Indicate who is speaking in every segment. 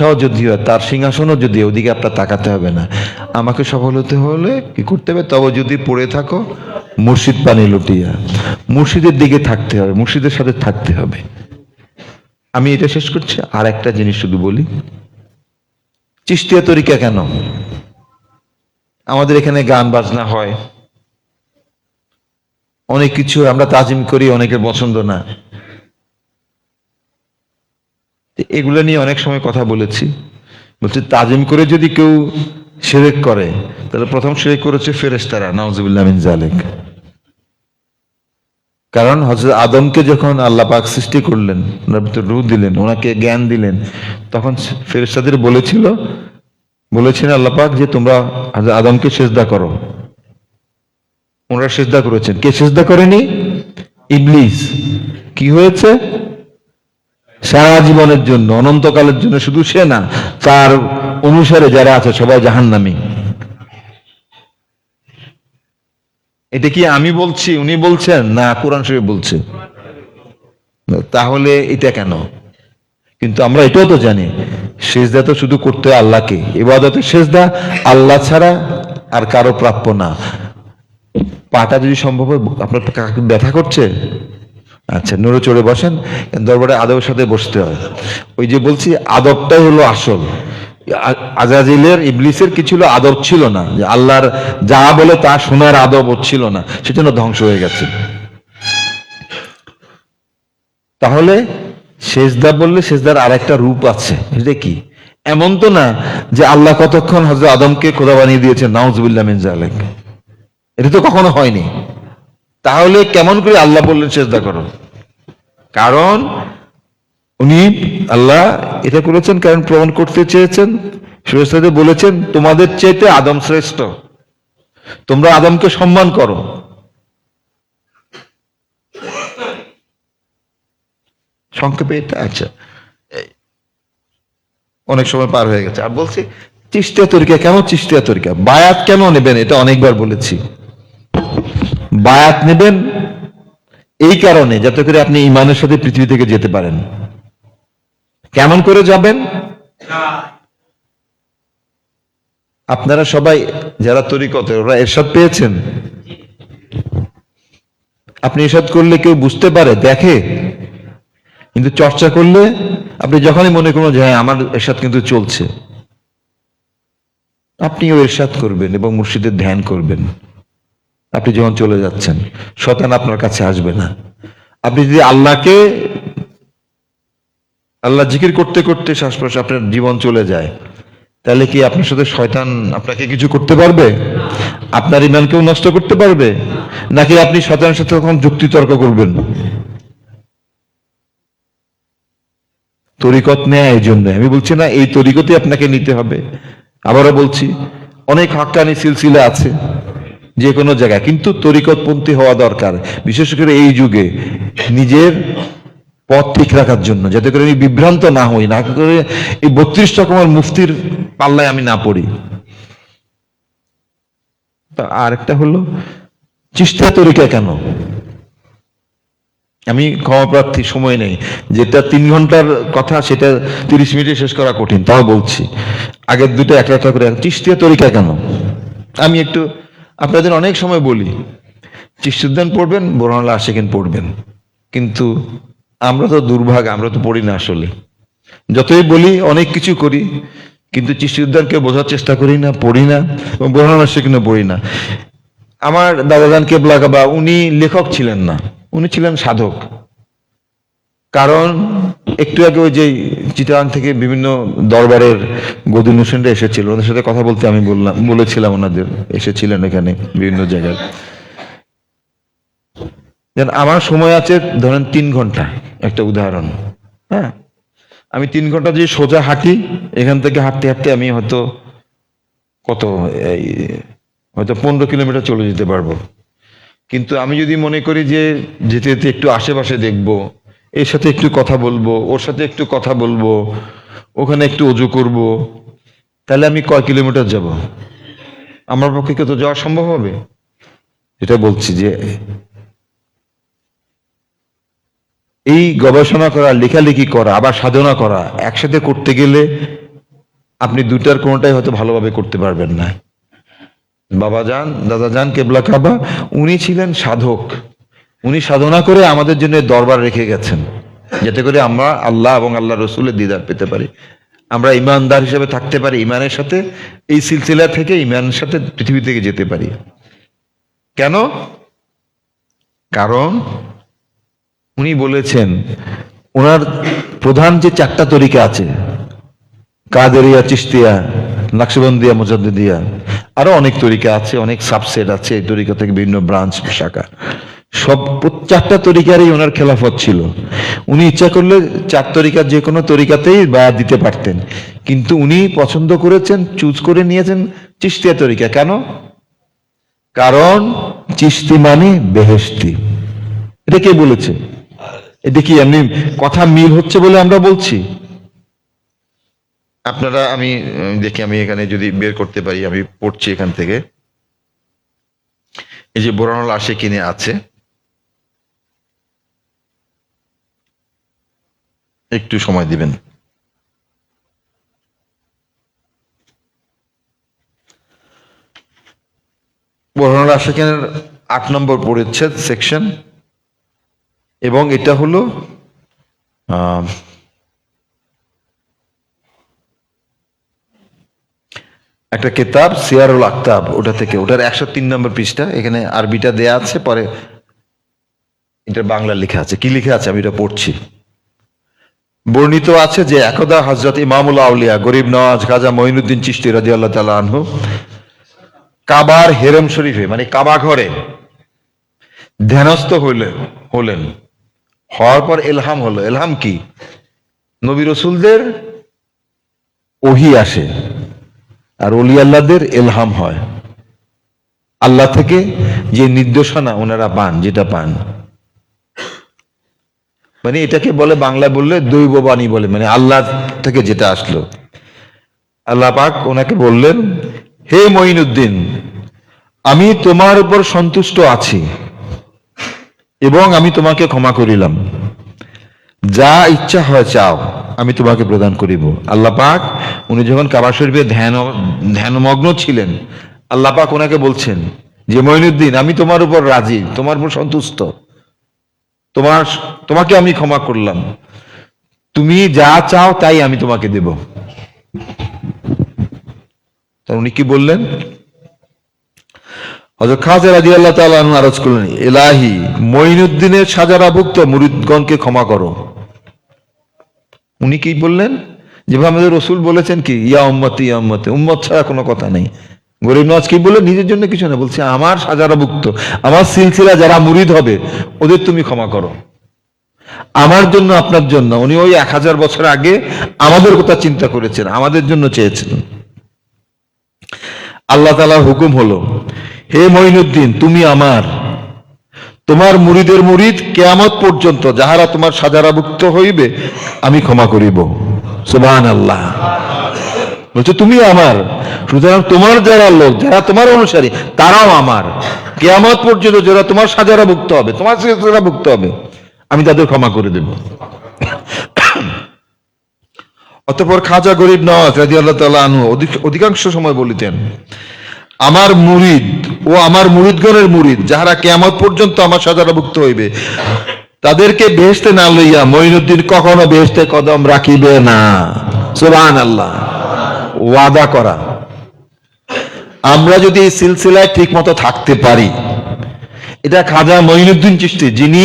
Speaker 1: বাদশাহ যদিও তার সিংহাসনও যদি ওদিকে আপনার তাকাতে হবে না। আমাকে সফল হতে হলে কি করতে হবে? তবে যদি পড়ে থাকো, মুর্শিদ পানি লুটিয়া। মুর্শিদের দিকে থাকতে হবে, মুর্শিদের সাথে থাকতে হবে। আমি এটা শেষ করছি। আর একটা জিনিস শুধু বলি। চিস্তিয়া তরিকা কেন? আমাদের এখানে গান বাজনা হয়। অনেক কিছু আমরা তাজিম করি, অনেকের পছন্দ না। এগুলো নিয়ে অনেক সময় কথা বলেছি। বলছি, তাজিম করে যদি কেউ সেরেক করে, তাহলে প্রথম সেরেক করেছে ফেরেস্তারা নওয়াজুবিল্লাহ জালেক কারণ হজরত আদমকে যখন আল্লাহ পাক সৃষ্টি করলেন রূহ দিলেন, ওনাকে জ্ঞান দিলেন, তখন ফেরেস্তাদের বলেছিল, বলেছেন আল্লাহ পাক যে তোমরা আদমকে সেজদা করো। ওনারা সেজদা করেছেন। কে সেজদা করেনি? ইবলিস। কি হয়েছে? সারা জীবনের জন্য, অনন্তকালের জন্য শুধু সে না, তার অনুসারে যারা আছে সবাই জাহান্নামী। এটা কি আমি বলছি, উনি বলছেন? না, কোরআন শরীফ বলছে। তাহলে এটা কেন? কিন্তু আমরা এটাও তো জানি, সেজদা তো শুধু করতে হয় আল্লাহকে এবাদতে সেজদা আল্লাহ ছাড়া আর কারও প্রাপ্য না। পাটা যদি সম্ভব হয়, আপনার ব্যথা করছে? আচ্ছা নড়ে চড়ে বসেন, দরবারে আদবের সাথে বসতে হয়। ওই যে বলছি, আদবটাই হলো আসল। আজাজিলের, ইবলিসের কি ছিল আদব ছিল না, যে আল্লাহর যা বলে তা শোনার আদব ছিল না, সেজন্য ধ্বংস হয়ে গেছে। তাহলে সেজদা বললে সেজদার আর একটা রূপ আছে এটা কি? এমন তো না যে আল্লাহ কতক্ষণ হজরত আদমকে খোদা বানিয়ে দিয়েছে, নাউজুবিল্লাহ মিন জালেক এটা তো কখনো হয়নি। তাহলে কেমন করে আল্লাহ বললেন সেজদা করো? কারণ উনি আল্লাহ এটা করেছেন, কারণ প্রমাণ করতে চেয়েছেন ফেরেশতাদের বলেছেন, তোমাদের চেয়েতে আদম শ্রেষ্ঠ। তোমরা আদমকে সম্মান করো। সংক্ষেপে এটা আচ্ছা অনেক সময় পার হয়ে গেছে। আর বলছি, চিস্তিয়া তরিকা কেমন চিস্তিয়া তরিকা। বায়াত কেন নেবেন? এটা অনেকবার বলেছি। বায়াত নেবেন এই কারণে, যাতে করে আপনি ইমানের সাথে পৃথিবী থেকে যেতে পারেন। কেমন করে যাবেন? আপনারা সবাই, যারা তরিকতে, ওরা এরশাদ পেয়েছেন? আপনি এরশাদ করলে কেউ বুঝতে পারে, দেখে। কিন্তু চর্চা করলে আপনি যখনই মনে করুন যে হ্যাঁ আমার এরশাদ কিন্তু চলছে। আপনিও এরশাদ করবেন এবং মুর্শিদের ধ্যান করবেন। আপনি যখন চলে যাচ্ছেন শতান আপনার কাছে আসবে না। আপনি যদি আল্লাহকে, আল্লাহ জিকির করতে করতে শ্বাস প্রশ্বাস আপনার জীবন চলে যায়, তাহলে কি আপনার সাথে শয়তান আপনাকে কিছু করতে পারবে? আপনার ইমানকেও নষ্ট করতে পারবে? নাকি আপনি শয়তানের সাথে তখন যুক্তি তর্ক করবেন? তরিকত নেয় এই জন্য। আমি বলছি না, এই তরিকতে আপনাকে নিতে হবে। আবারও বলছি, অনেক হাক্কানি সিলসিলা আছে। যে কোনো জায়গায়। কিন্তু তরিকতপন্থী হওয়া দরকার, বিশেষ করে এই যুগে নিজের পথ ঠিক রাখার জন্য, যাতে করে আমি বিভ্রান্ত না হই, না করে এই বত্রিশ রকমের মুফতির পাল্লায় আমি না পড়ি। তা আরেকটা হলো চিস্তা তরিকা কেন? আমি ক্ষমাপ্রার্থী সময় নেই। যেটা তিন ঘণ্টার কথা, সেটা তিরিশ মিনিটে শেষ করা কঠিন, তাও বলছি। আগের দুটো একটা একটা করে চিস্তিয়া তরিকা কেন? আমি একটু আপনাদের অনেক সময় বলি চিস্তুদ্দান পড়বেন বোরহানুল্লাহ আশেকেন পড়বেন। কিন্তু আমরা তো দুর্ভাগ, আমরা তো পড়ি না আসলে। যতই বলি, অনেক কিছু করি, কিন্তু চিস্তুদ্দানকে বোঝার চেষ্টা করি না, পড়ি না, এবং বোরহানুল্লাহ আশেকেনও পড়ি না। আমার দাদাদান কেবলা বা উনি লেখক ছিলেন না, উনি ছিলেন সাধক। কারণ একটু আগে ওই যে চিটাং থেকে বিভিন্ন দরবারের গদিন হোসেনরা এসেছিল। ওদের সাথে কথা বলতে আমি বললাম, বলেছিলাম ওনাদের, এসেছিলেন এখানে বিভিন্ন জায়গায়। যেন আমার সময় আছে, ধরেন তিন ঘণ্টা, একটা উদাহরণ। হ্যাঁ? আমি তিন ঘণ্টা যদি সোজা হাঁটি, এখান থেকে হাঁটতে হাঁটতে আমি হয়তো কত, এই, হয়তো পনেরো কিলোমিটার চলে যেতে পারব। কিন্তু আমি যদি মনে করি যে যেতে যেতে একটু আশেপাশে দেখব এর সাথে একটু কথা বলব, ওর সাথে একটু কথা বলব, ওখানে একটু অজু করব। তাহলে আমি কয় কিলোমিটার যাব? আমার পক্ষে কি তো যাওয়া সম্ভব হবে? এটা বলছি যে, এই গবেষণা করা, লেখালেখি করা, আবার সাধনা করা, একসাথে করতে গেলে আপনি দুটার কোনোটাই হয়তো ভালোভাবে করতে পারবেন না। বাবা যান, দাদা যান, কেবলা কাবা, উনি ছিলেন সাধক। উনি সাধনা করে আমাদের জন্য দরবার রেখে গেছেন। যাতে করে আমরা আল্লাহ এবং আল্লাহ রসুলের দিদার পেতে পারি। আমরা ইমানদার হিসেবে থাকতে পারি ইমানের সাথে, এই সিলসিলা থেকে ইমানের সাথে পৃথিবী থেকে যেতে পারি। কেন? কারণ উনি বলেছেন ওনার প্রধান যে চারটা তরিকা আছে, কাদেরিয়া চিস্তিয়া নাকশবন্দিয়া, মুজাদ্দিদিয়া, আরও অনেক তরিকা আছে, অনেক সাবসেট আছে এই তরিকা থেকে বিভিন্ন ব্রাঞ্চ শাখা। সব চারটা তরিকারই ওনার খেলাফত ছিল। উনি ইচ্ছা করলে চার তরিকার যে কোনো তরিকাতেই বা দিতে পারতেন। কিন্তু উনি পছন্দ করেছেন, চুজ করে নিয়েছেন চিস্তিয়া তরিকা। কেন? কারণ চিস্তি মানে বেহেস্তি এটা কে বলেছে? এটা কি এমনি কথা মিল হচ্ছে বলে আমরা বলছি? আপনারা, আমি দেখি, আমি এখানে যদি বের করতে পারি, আমি পড়ছি এখান থেকে। এই যে বোরানুল আশে কিনে আছে। একটু সময় দিবেন। আশেকিনের আট নম্বর পরিচ্ছেদ সেকশন এবং এটা হলো একটা কেতাব, সিয়ারুল আক্তাব, ওটা থেকে, ওটার একশো তিন নম্বর পৃষ্ঠা, এখানে আরবিটা দেয়া আছে, পরে এটা বাংলা লেখা আছে। কি লেখা আছে? আমি এটা পড়ছি। বর্ণিত আছে যে একদা হজরত ইমামুল আউলিয়া, গরিব নওয়াজ খাজা মঈনুদ্দিন চিশতি রাজি আল্লাহ তালা আনহু কাবার হেরম শরীফে মানে কাবা ঘরে ধ্যানস্থ হইলেন, হলেন। হওয়ার পর এলহাম হলো। এলহাম কি? নবী রসুলদের ওহি আসে আর অলি আল্লাহদের এলহাম হয়। আল্লাহ থেকে যে নির্দেশনা ওনারা পান, যেটা পান। মানে এটাকে বলে বাংলায় বললে দৈব বাণী বলে মানে আল্লাহ থেকে যেটা আসলো। আল্লাহ পাক ওনাকে বললেন, হে মঈনুদ্দিন, আমি তোমার উপর সন্তুষ্ট আছি এবং আমি তোমাকে ক্ষমা করিলাম। যা ইচ্ছা হয় চাও, আমি তোমাকে প্রদান করিব। আল্লাহ পাক, উনি যখন কাবা শরীফে ধ্যান, ধ্যানমগ্ন ছিলেন, আল্লাহ পাক ওনাকে বলছেন যে, মঈনুদ্দিন, আমি তোমার উপর রাজি, তোমার উপর সন্তুষ্ট। তোমার, তোমাকে আমি ক্ষমা করলাম। তুমি যা চাও তাই আমি তোমাকে দেব। উনি কি বললেন? রাজি আল্লাহ আরজ করলেন, এলাহি, মঈনুদ্দিনের সাজারাভুক্ত মুরিদগণকে ক্ষমা করো। উনি কি বললেন? যেভাবে আমাদের রসুল বলেছেন কি, ইয়া উম্মতি ইয়া উম্মতি, উম্মত ছাড়া কোনো কথা নেই। গরিব নওয়াজ কি বলে? নিজের জন্য কিছু না, বলছে আমার সাজারাভুক্ত, আমার সিলসিলা যারা মুরিদ হবে, ওদের তুমি ক্ষমা করো। আমার জন্য, আপনার জন্য। উনি ওই এক হাজার বছর আগে আমাদের কথা চিন্তা করেছেন, আমাদের জন্য চেয়েছেন। আল্লাহ তালার হুকুম হলো, হে মঈনুদ্দিন, তুমি আমার, তোমার মুরিদের মুরিদ কেয়ামত পর্যন্ত যাহারা তোমার সাজারাভুক্ত হইবে, আমি ক্ষমা করিব। সুবাহান আল্লাহ বলছে তুমি আমার। সুতরাং তোমার যারা লোক, যারা তোমার অনুসারী, তারাও আমার। কেয়ামত পর্যন্ত যারা তোমার সাজারাভুক্ত হবে, তোমার সাজারাভুক্ত হবে, আমি তাদের ক্ষমা করে দেব। অতঃপর খাজা গরিব নওয়াজ রাজি আল্লাহ আনহু অধিক- অধিকাংশ সময় বলিতেন, আমার মুরিদ ও আমার মুরিদগণের মুরিদ, যাহারা কেয়ামত পর্যন্ত আমার সাজারাভুক্ত হইবে, তাদেরকে বেহেস্তে না লইয়া মঈনুদ্দিন কখনো বেহেস্তে কদম রাখিবে না। সুবহান আল্লাহ ওয়াদা করা। আমরা যদি এই সিলসিলায় ঠিক মতো থাকতে পারি, এটা খাজা মঈনুদ্দিন চিশতি যিনি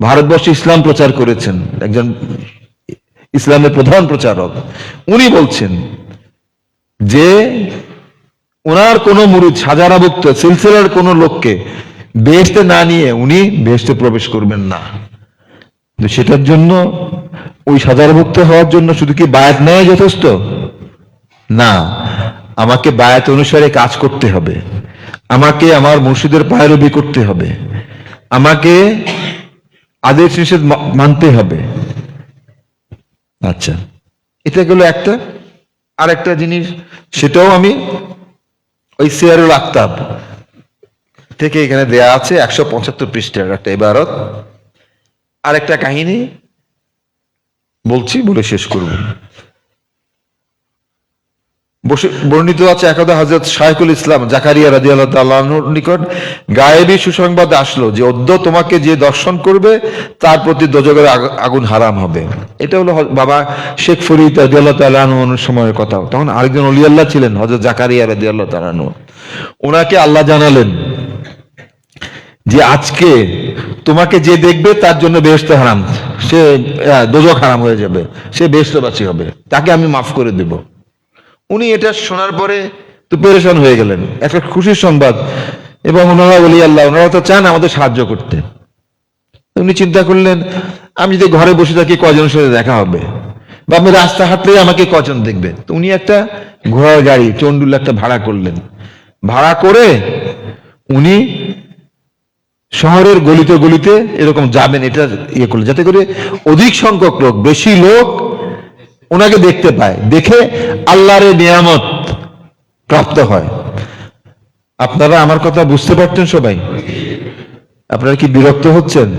Speaker 1: ভারতবর্ষে ইসলাম প্রচার করেছেন, একজন ইসলামের প্রধান প্রচারক, উনি বলছেন যে ওনার কোন মুরিদ সাজারাভুক্ত সিলসিলার কোন লোককে বেহেস্তে না নিয়ে উনি বেহেস্তে প্রবেশ করবেন না। সেটার জন্য ওই সাজারাভুক্ত হওয়ার জন্য শুধু কি বায়াত নেওয়া যথেষ্ট? না, আমাকে বায়াত অনুসারে কাজ করতে হবে। আমাকে আমার মুর্শিদের পায়রবি করতে হবে। আমাকে আদেশ নিষেধ মানতে হবে। আচ্ছা এটা গেল একটা। আর একটা জিনিস, সেটাও আমি ওই সিয়ারুল আক্তাব থেকে এখানে দেয়া আছে, একশো পঁচাত্তর পৃষ্ঠার একটা এবারত আর একটা কাহিনী বলছি, বলে শেষ করব। বর্ণিত আছে একদা হজরত শাইকুল ইসলাম জাকারিয়া রাজি আল্লাহ নিকট, গায়েবী সুসংবাদ আসলো যে অদ্য তোমাকে যে দর্শন করবে, তার প্রতি দোজগের আগ- আগুন হারাম হবে। এটা হলো বাবা শেখ ফরিদ রাজি আল্লাহ সময়ের কথা। তখন আরেকজন অলিয়াল্লাহ ছিলেন হজরত জাকারিয়া রাজি আল্লাহ তাল্লাহ ওনাকে আল্লাহ জানালেন যে আজকে তোমাকে যে দেখবে, তার জন্য বেহেস্ত হারাম। সে দোজক হারাম হয়ে যাবে। সে বেহেস্তবাসী হবে। তাকে আমি মাফ করে দেব। উনি এটা শোনার পরে তো পেরেশান হয়ে গেলেন। একটা খুশির সংবাদ। এবং ওনারা বলি, আল্লাহ, ওনারা তো চান আমাদের সাহায্য করতে। উনি চিন্তা করলেন, আমি যদি ঘরে বসে থাকি কজনের সাথে দেখা হবে? বা আমি রাস্তা হাঁটলেই আমাকে কজন দেখবে? তো উনি একটা ঘোড়ার গাড়ি চন্ডুল একটা ভাড়া করলেন। ভাড়া করে উনি শহরের গলিতে গলিতে এরকম যাবেন, এটা ইয়ে করলেন। যাতে করে অধিক সংখ্যক লোক, বেশি লোক ওনাকে দেখতে পায়। দেখে আল্লাহর নিয়ামত প্রাপ্ত হয়। আপনারা আমার কথা বুঝতে পারছেন সবাই? আপনারা কি বিরক্ত হচ্ছেন?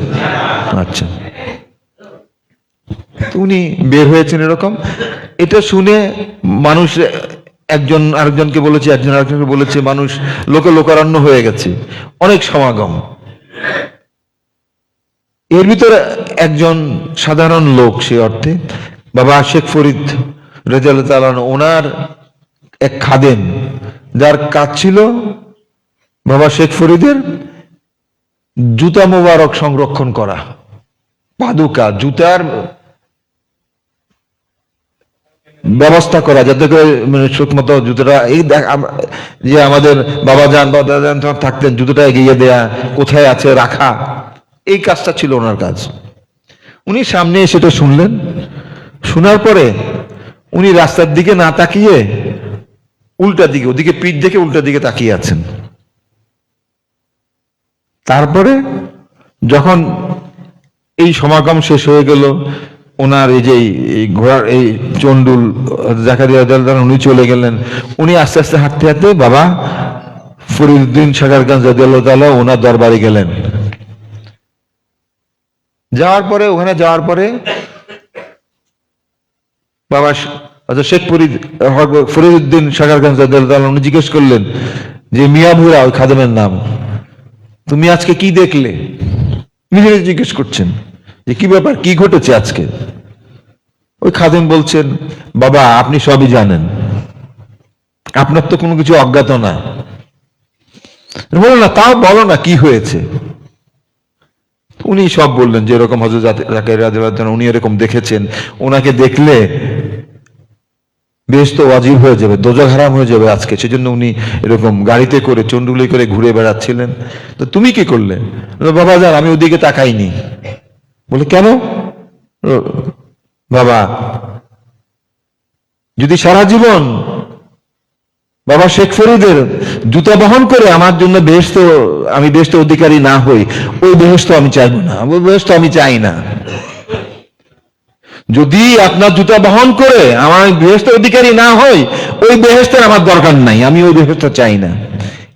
Speaker 1: আচ্ছা। উনি বের হয়েছেন এরকম। এটা শুনে মানুষ একজন আরেকজনকে বলেছে, একজন আরেকজনকে বলেছে, মানুষ লোকে লোকারণ্য হয়ে গেছে। অনেক সমাগম। এর ভিতরে একজন সাধারণ লোক সে অর্থে বাবা শেখ ফরিদ রেজাল তালান ওনার এক খাদেম, যার কাজ ছিল বাবা শেখ ফরিদের জুতা মোবারক সংরক্ষণ করা, পাদুকা, জুতার ব্যবস্থা করা, যাতে করে মানে মতো জুতোটা, এই দেখ যে আমাদের বাবা যান বা দাদা যান থাকতেন, জুতোটা এগিয়ে দেয়া, কোথায় আছে রাখা, এই কাজটা ছিল ওনার কাজ। উনি সামনে সেটা শুনলেন শোনার পরে উনি রাস্তার দিকে না তাকিয়ে উল্টা দিকে, ওদিকে পিঠ দেখে উল্টা দিকে তাকিয়ে আছেন। তারপরে যখন এই সমাগম শেষ হয়ে গেল, ওনার এই যে ঘোড়ার, এই চন্ডুল জাকারিয়া উনি চলে গেলেন। উনি আস্তে আস্তে হাঁটতে হাঁটতে, বাবা ফরিদুদ্দিন রাদিয়াল্লাহু তাআলা, ওনার দরবারে গেলেন। যাওয়ার পরে, ওখানে যাওয়ার পরে বাবা আচ্ছা শেখ ফরিদ ফরিদুদ্দিন রাদিয়াল্লাহু তাআলা উনি জিজ্ঞেস করলেন যে মিয়াভুরা ওই খাদেমের নাম, তুমি আজকে কি দেখলে? নিজে জিজ্ঞেস করছেন যে, কি ব্যাপার, কি ঘটেছে আজকে? ওই খাদেম বলছেন, বাবা, আপনি সবই জানেন। আপনার তো কোনো কিছু অজ্ঞাত না। বলো না তাও বলো না, কি হয়েছে? উনি সব বললেন যে, এরকম হজরত উনি এরকম দেখেছেন। ওনাকে দেখলে বেশ তো অজীব হয়ে যাবে, দোজক হারাম হয়ে যাবে আজকে, সেজন্য উনি এরকম গাড়িতে করে চন্ডুলি করে ঘুরে বেড়াচ্ছিলেন। তো তুমি কি করলে? বাবা যান, আমি ওদিকে তাকাইনি। বলে, কেন? বাবা, যদি সারা জীবন বাবা শেখ ফরিদের জুতা বহন করে আমার জন্য বেহেস্ত আমি বেহেস্ত অধিকারী না হই, ওই বেহেস্ত আমি চাইব না, ওই বেহেস্ত আমি চাই না। যদি আপনার জুতা বহন করে আমার বেহেস্ত অধিকারী না হয়, ওই বেহেস্তের আমার দরকার নাই, আমি ওই বেহেস্ত চাই না।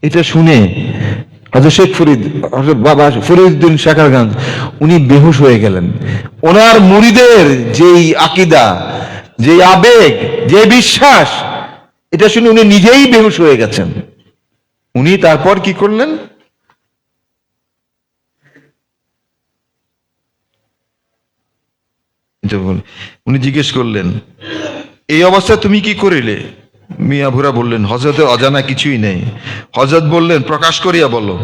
Speaker 1: এটা শুনে হজরত শেখ ফরিদ বাবা ফরিদুদ্দিন শেখারগঞ্জ উনি বেহুশ হয়ে গেলেন। ওনার মুড়িদের যেই আকিদা যে আবেগ যে বিশ্বাস, এটা শুনে উনি নিজেই বেহুশ হয়ে গেছেন। উনি তারপর কি করলেন? বল- উনি জিজ্ঞেস করলেন, এই অবস্থায় তুমি কি করিলে? মিয়া ভুরা বললেন হজরতের অজানা কিছুই নেই। হজরত বললেন, প্রকাশ করিয়া বলো।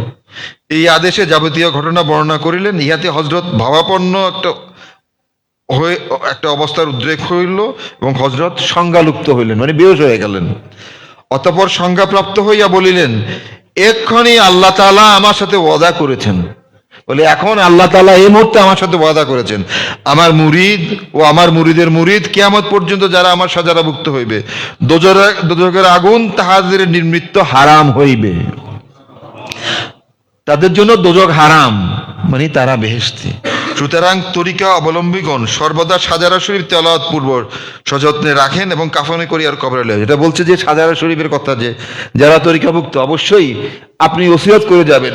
Speaker 1: এই আদেশে যাবতীয় ঘটনা বর্ণনা করিলেন, ইহাতে হজরত ভাবাপন্ন একটা হয়ে, একটা অবস্থার উদ্রেক হইল এবং হজরত সংজ্ঞালুপ্ত হইলেন মানে বেহস হয়ে গেলেন। অতপর সংজ্ঞাপ্রাপ্ত হইয়া বলিলেন এক্ষণি আল্লাহ তাআলা আমার সাথে ওয়াদা করেছেন। বলে, এখন আল্লাহ তাআলা এই মুহূর্তে আমার সাথে ওয়াদা করেছেন। আমার মুরিদ ও আমার মুরিদের মুরিদ কিয়ামত পর্যন্ত যারা আমার সাজারাভুক্ত হইবে, দোজরা- দোজকের আগুন তাহাদের নির্মৃত্ত হারাম হইবে। তাদের জন্য দোজক হারাম মানে তারা বেহেস্তি সুতরাং তরিকা অবলম্বীগণ সর্বদা সাজারা শরীফ তেলাওয়াত পূর্ব সযত্নে রাখেন এবং কাফনে করি আর কবরে লেন এটা বলছে যে সাজারা শরীফের কথা যে, যারা তরিকাভুক্ত, অবশ্যই আপনি ওসিয়ত করে যাবেন।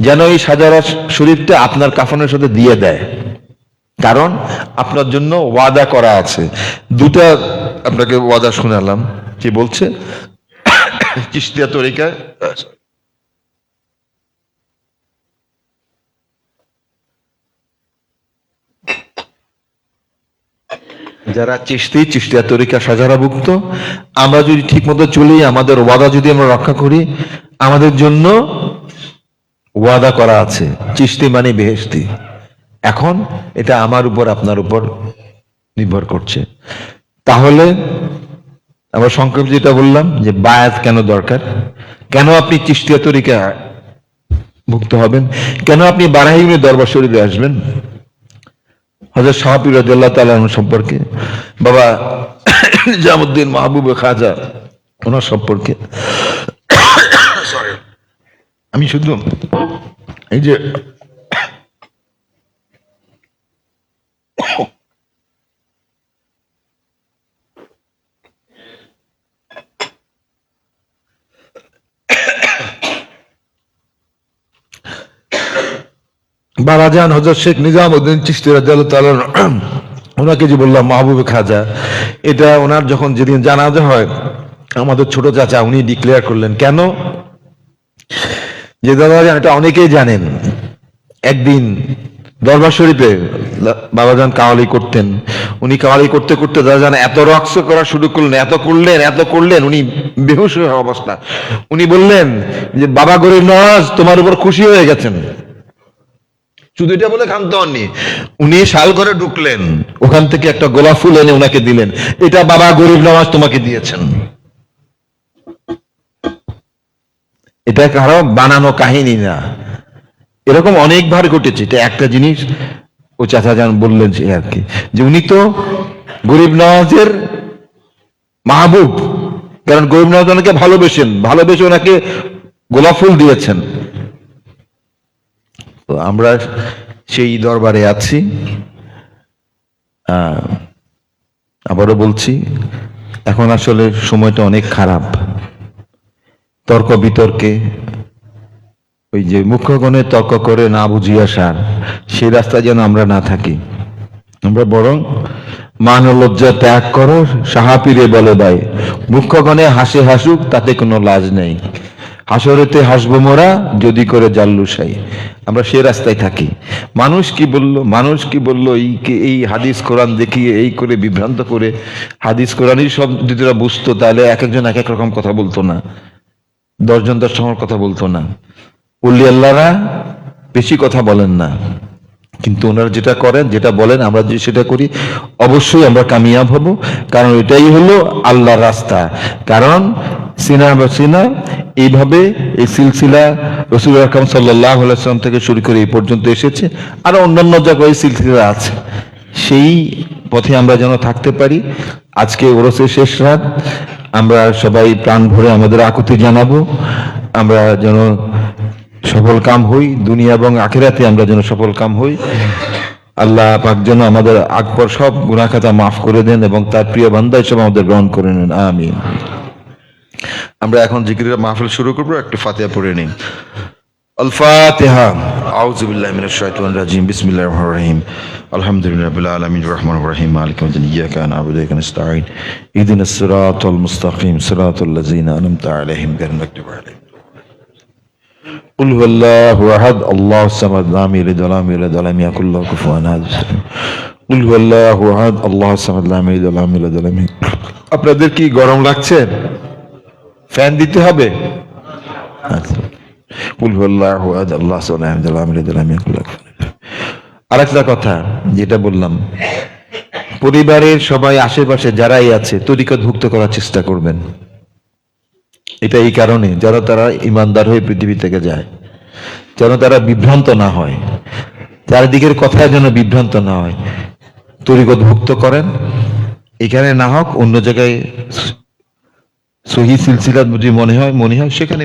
Speaker 1: যেন এই সাজারা শরীফটা আপনার কাফনের সাথে দিয়ে দেয়। কারণ আপনার জন্য ওয়াদা করা আছে। দুটা আপনাকে ওয়াদা শোনালাম। কি বলছে? চিস্তিয়া তরিকায় যারা চিস্তি চিস্তিয়া তরিকা সাজারাভুক্ত, আমরা যদি ঠিক মতো চলি, আমাদের ওয়াদা যদি আমরা রক্ষা করি, আমাদের জন্য ওয়াদা করা আছে চিস্তি মানে বেহেস্তি এখন এটা আমার উপর, আপনার উপর নির্ভর করছে। তাহলে আমরা সংক্ষেপ যেটা বললাম, যে বায়াত কেন দরকার? কেন আপনি চিস্তিয়া তরিকা ভুক্ত হবেন? কেন আপনি বারাহিমের দরবার শরীরে আসবেন? হজরত শাহাবি রাজিয়াল্লাহ তাআলা সম্পর্কে, বাবা নিজামুদ্দিন মাহবুব খাজা, ওনার সম্পর্কে. আমি শুধু এই যে বাবাজান হজরত শেখ নিজামুদ্দিন চিস্তি রাদিয়াল্লাহু তাআলা ওনাকে যে বললাম মাহবুবে খাজা, এটা ওনার যখন যেদিন জানাজা হয়, আমাদের ছোট চাচা উনি ডিক্লেয়ার করলেন, কেন? যে দাদা এটা অনেকেই জানেন। একদিন দরবার শরীফে বাবাজান কাওয়ালি করতেন। উনি কাওয়ালি করতে করতে দাদাজান এত রক্স করা শুরু করলেন, এত করলেন এত করলেন, উনি বেহুশ হয়ে অবস্থা। উনি বললেন যে, বাবা গরিব নওয়াজ তোমার উপর খুশি হয়ে গেছেন। শুধু এটা বলে ক্ষান্ত হননি, উনি শাল ঘরে ঢুকলেন, ওখান থেকে একটা গোলাপ ফুল এনে ওনাকে দিলেন। এটা বাবা গরিব নওয়াজ তোমাকে দিয়েছেন। এটা কারও বানানো কাহিনী না। এরকম অনেকবার ঘটেছে। এটা একটা জিনিস, ও চাচা যান বললেন সে আর কি, যে উনি তো গরিব নওয়াজের মাহবুব। কারণ গরিব নওয়াজ ওনাকে ভালোবেসেন, ভালোবেসে ওনাকে গোলাপ ফুল দিয়েছেন। তো আমরা সেই দরবারে আছি। আবারও বলছি, এখন আসলে সময়টা অনেক খারাপ। তর্ক বিতর্কে, ওই যে মুখ্যগণে তর্ক করে না বুঝিয়া সার, সেই রাস্তায় যেন আমরা না থাকি। আমরা বরং মান লজ্জা ত্যাগ করো সাহাপিরে বলে দেয় মুখ্যগণে হাসে হাসুক, তাতে কোনো লাজ নেই। হাসরেতে হাসবো মোরা, যদি করে জাল্লুসাই আমরা সে রাস্তায় থাকি। মানুষ কি বলল, মানুষ কি বলল, এই এই হাদিস কোরআন দেখিয়ে, এই করে বিভ্রান্ত করে, হাদিস কোরআনই সব যদি বুঝতো, তাহলে এক একজন এক এক রকম কথা বলতো না। দশজন দশ রকমের কথা বলতো না। উল্লি আল্লাহরা বেশি কথা বলেন না। কিন্তু ওনারা যেটা করেন, যেটা বলেন, আমরা যদি সেটা করি, অবশ্যই আমরা কামিয়াব হব। কারণ এটাই হলো আল্লাহর রাস্তা। কারণ সিনা বা সিনা, এইভাবে এই সিলসিলা রসুল আকরম সাল্লাহ থেকে শুরু করে এই পর্যন্ত এসেছে। আর অন্যান্য জায়গায় সিলসিলা আছে। সেই পথে আমরা যেন থাকতে পারি। আজকে ওরসের শেষ রাত। আমরা সবাই প্রাণ ভরে আমাদের আকুতি জানাব। আমরা যেন সফল কাম হই, দুনিয়া এবং আখেরাতে আমরা যেন সফল কাম হই। আল্লাহ পাক যেন আমাদের আকবর সব গুনাখাতা মাফ করে দেন এবং তার প্রিয় বান্ধা হিসেবে আমাদের গ্রহণ করে নেন। আমি আমরা এখন জিকির মাহফিল শুরু করব, একটু ফাতিয়া পড়ে নিই الفاتحة أعوذ بالله من الشيطان الرجيم بسم الله الرحمن الرحيم الحمد لله رب العالمين الرحمن الرحيم مالك يوم الدين إياك نعبد وإياك نستعين اهدنا الصراط المستقيم صراط الذين أنعمت عليهم غير المغضوب عليهم قل هو الله أحد الله الصمد لم يلد ولم يولد ولم يكن له كفوا أحد قل هو الله أحد الله الصمد لم يلد ولم يولد ولم يكن আপনাদের কি গরম লাগছে ফ্যান দিতে হবে আচ্ছা কুল কথা যেটা বললাম, পরিবারের সবাই আশেপাশে যারাই আছে তরিকতভুক্ত করার চেষ্টা করবেন। এটা এই কারণে যারা তারা ইমানদার হয়ে পৃথিবী থেকে যায়, যেন তারা বিভ্রান্ত না হয়, চারিদিকের কথায় যেন বিভ্রান্ত না হয়। তরিকতভুক্ত করেন, এখানে না হোক অন্য জায়গায় সহি সিলসিলা যদি মনে হয় মনে হয় সেখানে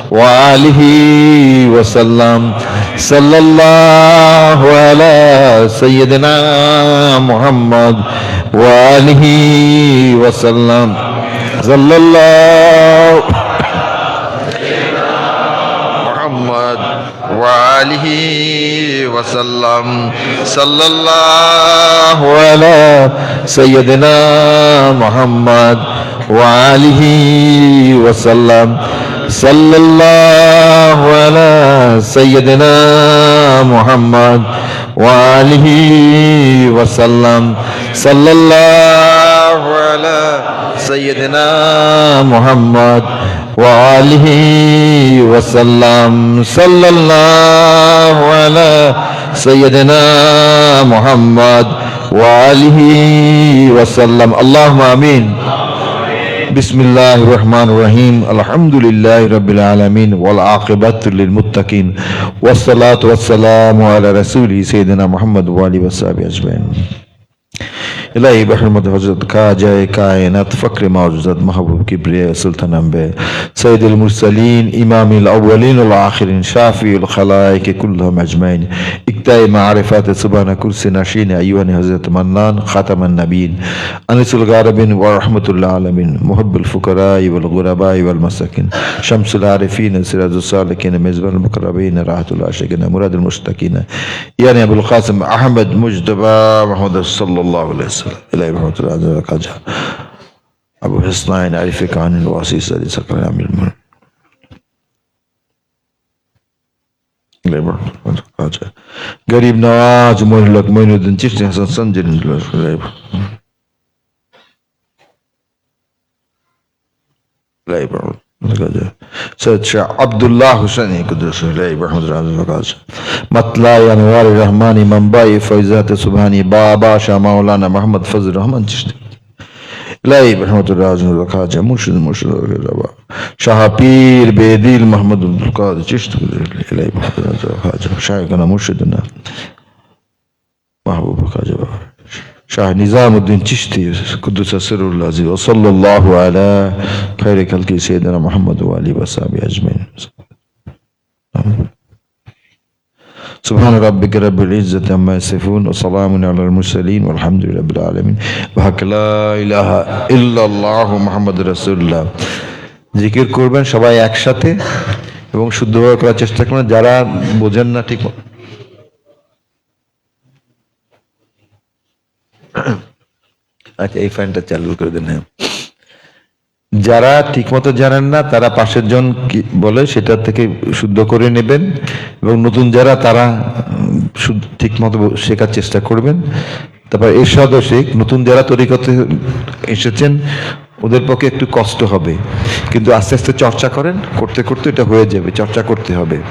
Speaker 1: وآله وسلم. صلى الله على سيدنا محمد وآله وسلم. صلى الله محمد وآله وسلم. صلى الله على سيدنا محمد وآله وسلم. صلى الله على سيدنا محمد وآله وسلم. صلى الله على سيدنا محمد وآله وسلم. صلى الله على سيدنا محمد وآله وسلم. اللهم آمين. بسم الله الرحمن الرحيم الحمد لله رب العالمين والعاقبة للمتقين والصلاة والسلام على رسوله سيدنا محمد وآله وصحبه أجمعين الہی بحر مد حضرت کا جائے کائنات فقر معجزت محبوب کی بریہ سلطان امبے سید المرسلین إمام الاولین والآخرین شافی الخلائق کلہم اجمعین اکتائی معرفات سبحان کرسی نشین ایوان حضرت منان خاتم النبین أنس الغاربین ورحمت اللہ محب الفقراء والغرباء والمساکین شمس العارفین سراج السالکین مزبر المقربین راحت العاشقین مراد المشتقین یعنی يعني أبو القاسم أحمد مجدبا محمد صلی اللہ علیہ وسلم السلام إلى برحمة الله عز قد أبو حسنين عين عرفك عن الواسي سالي سكرنا من المنى إلهي برحمة الله قد قريب نواز مهلك مين الدين تشتي حسن سنجل إلهي برحمة الله. قد সৈয়দ শাহ আবদুল্লাহ হুসেন কাজ। মতলাই আনোয়ার রহমানি মুম্বাই ফৈজাতে সুবহানি, বাবা শাহ মাওলানা মোহাম্মদ ফজল রহমান চিস্তি লাইব রহমতুল্লাহ আজমুল খাজা মুর্শিদ মুর্শিদ বাবা। শাহপীর বেদিল মোহাম্মদ আব্দুল কাদের চিস্তি লাইব রহমতুল্লাহ খাজা শাহকানা মুর্শিদনা মাহবুব খাজা چشتي إلهي رحمة الله عز وجل خاجة شايخنا مرشدنا محبوب خاجة بابا شاه نظام الدين چشتي قدس سر الله عزيز وصلى الله على خير خلق سيدنا محمد وآله وصحبه أجمعين سبحان ربك رب العزة عما يصفون وسلام على المرسلين والحمد لله رب العالمين وحق لا إله إلا الله محمد رسول الله জিকির করবেন সবাই একসাথে এবং শুদ্ধভাবে করার চেষ্টা করবেন যারা বোঝেন না ঠিক আচ্ছা এই ফ্যানটা চালু করে দেন হ্যাঁ। যারা ঠিকমতো জানেন না, তারা পাশের জন কি বলে, সেটা থেকে শুদ্ধ করে নেবেন। এবং নতুন যারা, তারা ঠিক মতো শেখার চেষ্টা করবেন। তারপর এরশাদও শেখ, নতুন যারা তরিকতে এসেছেন, ওদের পক্ষে একটু কষ্ট হবে। কিন্তু আস্তে আস্তে চর্চা করেন, করতে করতে এটা হয়ে যাবে, চর্চা করতে হবে।